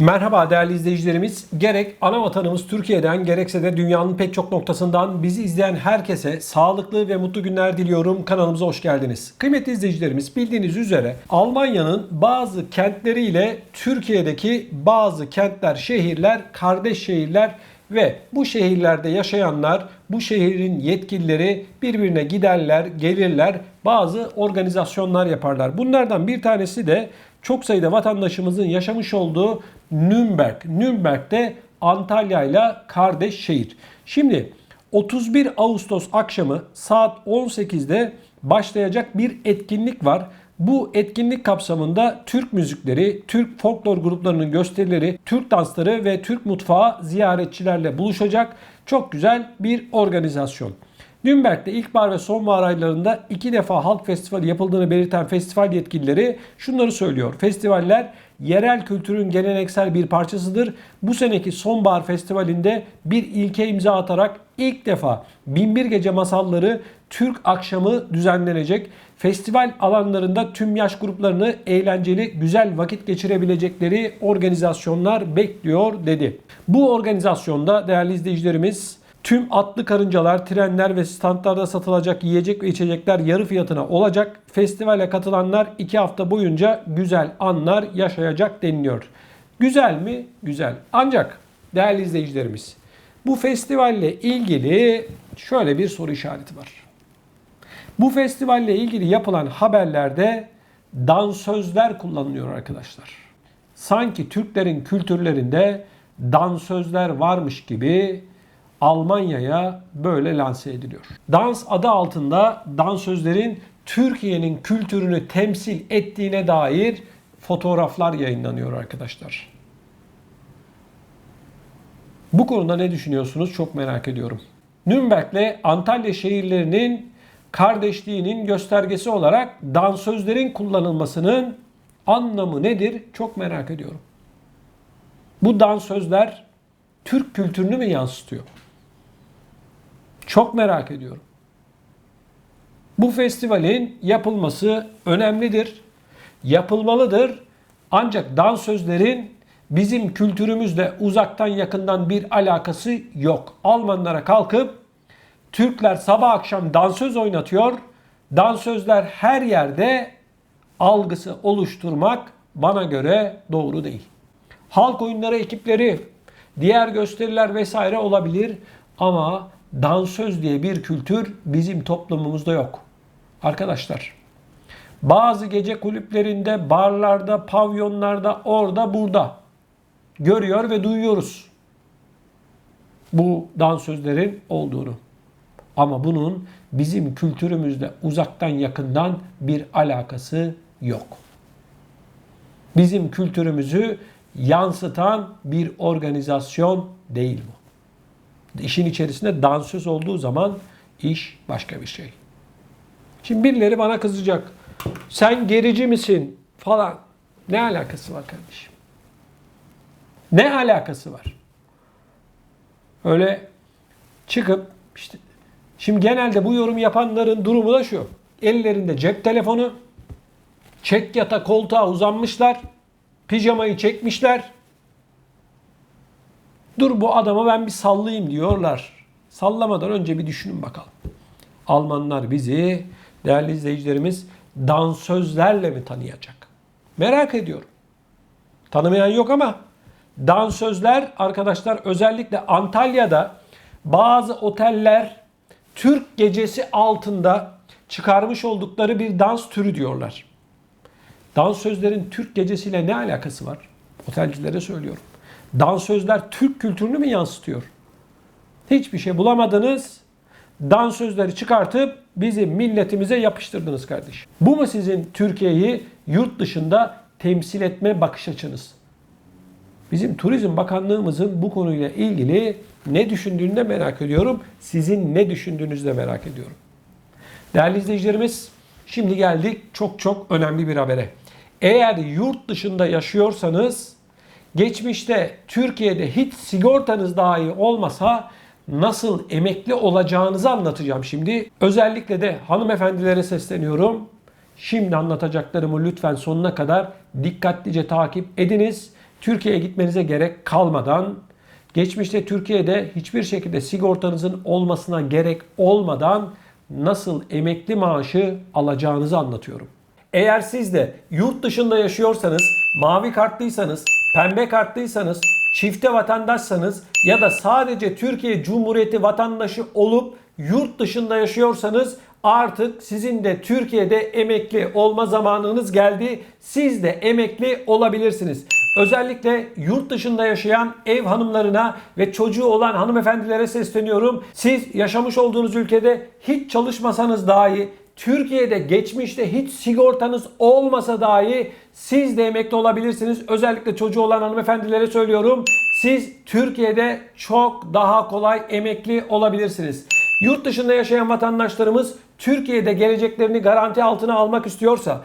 Merhaba değerli izleyicilerimiz. Gerek ana vatanımız Türkiye'den gerekse de dünyanın pek çok noktasından bizi izleyen herkese sağlıklı ve mutlu günler diliyorum. Kanalımıza hoş geldiniz. Kıymetli izleyicilerimiz bildiğiniz üzere Almanya'nın bazı kentleriyle Türkiye'deki bazı kentler, şehirler, kardeş şehirler ve bu şehirlerde yaşayanlar, bu şehrin yetkilileri birbirine giderler, gelirler, bazı organizasyonlar yaparlar. Bunlardan bir tanesi de çok sayıda vatandaşımızın yaşamış olduğu Nürnberg. Nürnberg'de Antalya ile kardeş şehir. Şimdi 31 Ağustos akşamı saat 18'de başlayacak bir etkinlik var. Bu etkinlik kapsamında Türk müzikleri, Türk folklor gruplarının gösterileri, Türk dansları ve Türk mutfağı ziyaretçilerle buluşacak. Çok güzel bir organizasyon. Nürnberg'de ilkbahar ve sonbahar aylarında iki defa halk festivali yapıldığını belirten festival yetkilileri şunları söylüyor. Festivaller yerel kültürün geleneksel bir parçasıdır. Bu seneki sonbahar festivalinde bir ilke imza atarak ilk defa Binbir Gece Masalları Türk akşamı düzenlenecek. Festival alanlarında tüm yaş gruplarını eğlenceli, güzel vakit geçirebilecekleri organizasyonlar bekliyor dedi. Bu organizasyonda değerli izleyicilerimiz Tüm atlı karıncalar, trenler ve standlarda satılacak yiyecek ve içecekler yarı fiyatına olacak. Festivale katılanlar 2 hafta boyunca güzel anlar yaşayacak deniliyor. Güzel mi? Güzel. Ancak değerli izleyicilerimiz bu festivalle ilgili şöyle bir soru işareti var. Bu festivalle ilgili yapılan haberlerde dansözler kullanılıyor arkadaşlar. Sanki Türklerin kültürlerinde dansözler varmış gibi Almanya'ya böyle lanse ediliyor. Dans adı altında dansözlerin Türkiye'nin kültürünü temsil ettiğine dair fotoğraflar yayınlanıyor arkadaşlar. Bu konuda ne düşünüyorsunuz çok merak ediyorum. Nürnberg ile Antalya şehirlerinin kardeşliğinin göstergesi olarak dansözlerin kullanılmasının anlamı nedir çok merak ediyorum. Bu dansözler Türk kültürünü mü yansıtıyor? Çok merak ediyorum. Bu festivalin yapılması önemlidir. Yapılmalıdır. Ancak dansözlerin bizim kültürümüzle uzaktan yakından bir alakası yok. Almanlara kalkıp Türkler sabah akşam dansöz oynatıyor. Dansözler her yerde algısı oluşturmak bana göre doğru değil. Halk oyunları ekipleri, diğer gösteriler vesaire olabilir ama dansöz diye bir kültür bizim toplumumuzda yok. Arkadaşlar bazı gece kulüplerinde, barlarda, pavyonlarda, orada, burada görüyor ve duyuyoruz bu dansözlerin olduğunu. Ama bunun bizim kültürümüzde uzaktan yakından bir alakası yok. Bizim kültürümüzü yansıtan bir organizasyon değil bu. İşin içerisinde dansöz olduğu zaman iş başka bir şey. Şimdi birileri bana kızacak. Sen gerici misin falan. Ne alakası var kardeşim? Ne alakası var? Öyle çıkıp işte şimdi genelde bu yorum yapanların durumu da şu. Ellerinde cep telefonu, çek yata koltuğa uzanmışlar, pijamayı çekmişler, Dur bu adama ben bir sallayayım diyorlar. Sallamadan önce bir düşünün bakalım. Almanlar bizi değerli izleyicilerimiz dansözlerle mi tanıyacak? Merak ediyorum. Tanımayan yok ama dansözler arkadaşlar özellikle Antalya'da bazı oteller Türk gecesi altında çıkarmış oldukları bir dans türü diyorlar. Dansözlerin Türk gecesiyle ne alakası var? Otelcilere söylüyorum. Dansözler Türk kültürünü mü yansıtıyor? Hiçbir şey bulamadınız. Dansözleri çıkartıp bizim milletimize yapıştırdınız kardeş. Bu mu sizin Türkiye'yi yurt dışında temsil etme bakış açınız? Bizim Turizm Bakanlığımızın bu konuyla ilgili ne düşündüğünü de merak ediyorum. Sizin ne düşündüğünüzü de merak ediyorum. Değerli izleyicilerimiz, şimdi geldik çok çok önemli bir habere. Eğer yurt dışında yaşıyorsanız Geçmişte Türkiye'de hiç sigortanız dahi olmasa nasıl emekli olacağınızı anlatacağım şimdi. Özellikle de hanımefendilere sesleniyorum. Şimdi anlatacaklarımı lütfen sonuna kadar dikkatlice takip ediniz. Türkiye'ye gitmenize gerek kalmadan, geçmişte Türkiye'de hiçbir şekilde sigortanızın olmasına gerek olmadan nasıl emekli maaşı alacağınızı anlatıyorum. Eğer siz de yurt dışında yaşıyorsanız, mavi kartlıysanız, pembe kartlıysanız, çifte vatandaşsanız ya da sadece Türkiye Cumhuriyeti vatandaşı olup yurt dışında yaşıyorsanız artık sizin de Türkiye'de emekli olma zamanınız geldi. Siz de emekli olabilirsiniz. Özellikle yurt dışında yaşayan ev hanımlarına ve çocuğu olan hanımefendilere sesleniyorum. Siz yaşamış olduğunuz ülkede hiç çalışmasanız dahi Türkiye'de geçmişte hiç sigortanız olmasa dahi siz de emekli olabilirsiniz. Özellikle çocuğu olan hanımefendilere söylüyorum. Siz Türkiye'de çok daha kolay emekli olabilirsiniz. Yurt dışında yaşayan vatandaşlarımız Türkiye'de geleceklerini garanti altına almak istiyorsa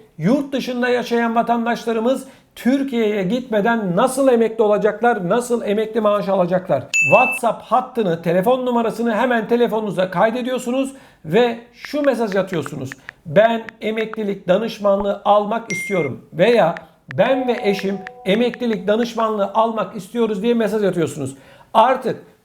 yurt dışında yaşayan vatandaşlarımız Türkiye'ye gitmeden nasıl emekli olacaklar, nasıl emekli maaş alacaklar? WhatsApp hattını, telefon numarasını hemen telefonunuza kaydediyorsunuz ve şu mesaj atıyorsunuz. Ben emeklilik danışmanlığı almak istiyorum veya ben ve eşim emeklilik danışmanlığı almak istiyoruz diye mesaj atıyorsunuz. Artık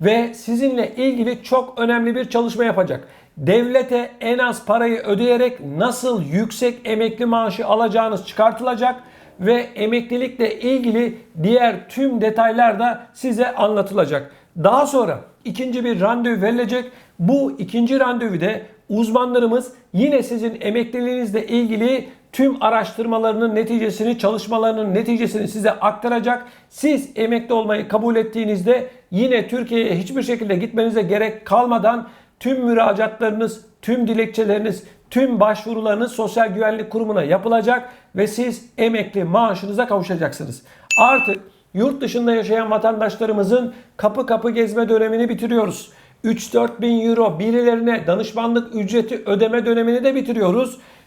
ve sizinle ilgili çok önemli bir çalışma yapacak. Devlete en az parayı ödeyerek nasıl yüksek emekli maaşı alacağınız çıkartılacak ve emeklilikle ilgili diğer tüm detaylar da size anlatılacak. Daha sonra ikinci bir randevu verilecek. Bu ikinci randevuda uzmanlarımız yine sizin emekliliğinizle ilgili tüm araştırmalarının neticesini, çalışmalarının neticesini size aktaracak. Siz emekli olmayı kabul ettiğinizde yine Türkiye'ye hiçbir şekilde gitmenize gerek kalmadan tüm müracaatlarınız, tüm dilekçeleriniz, tüm başvurularınız Sosyal Güvenlik Kurumu'na yapılacak ve siz emekli maaşınıza kavuşacaksınız. Artık yurt dışında yaşayan vatandaşlarımızın kapı kapı gezme dönemini bitiriyoruz. 3-4 bin euro birilerine danışmanlık ücreti ödeme dönemini de bitiriyoruz.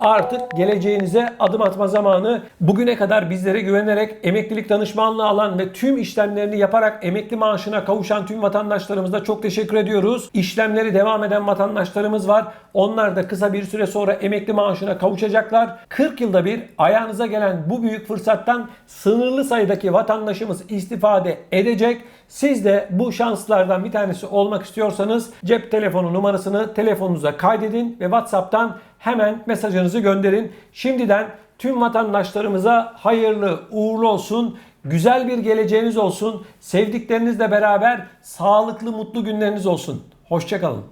artık geleceğinize adım atma zamanı. Bugüne kadar bizlere güvenerek emeklilik danışmanlığı alan ve tüm işlemlerini yaparak emekli maaşına kavuşan tüm vatandaşlarımıza çok teşekkür ediyoruz. İşlemleri devam eden vatandaşlarımız var. Onlar da kısa bir süre sonra emekli maaşına kavuşacaklar. 40 yılda bir ayağınıza gelen bu büyük fırsattan sınırlı sayıdaki vatandaşımız istifade edecek. Siz de bu şanslardan bir tanesi olmak istiyorsanız cep telefonu numarasını telefonunuza kaydedin ve WhatsApp'tan hemen mesajınızı gönderin. Şimdiden tüm vatandaşlarımıza hayırlı uğurlu olsun. Güzel bir geleceğiniz olsun. Sevdiklerinizle beraber sağlıklı mutlu günleriniz olsun. Hoşçakalın.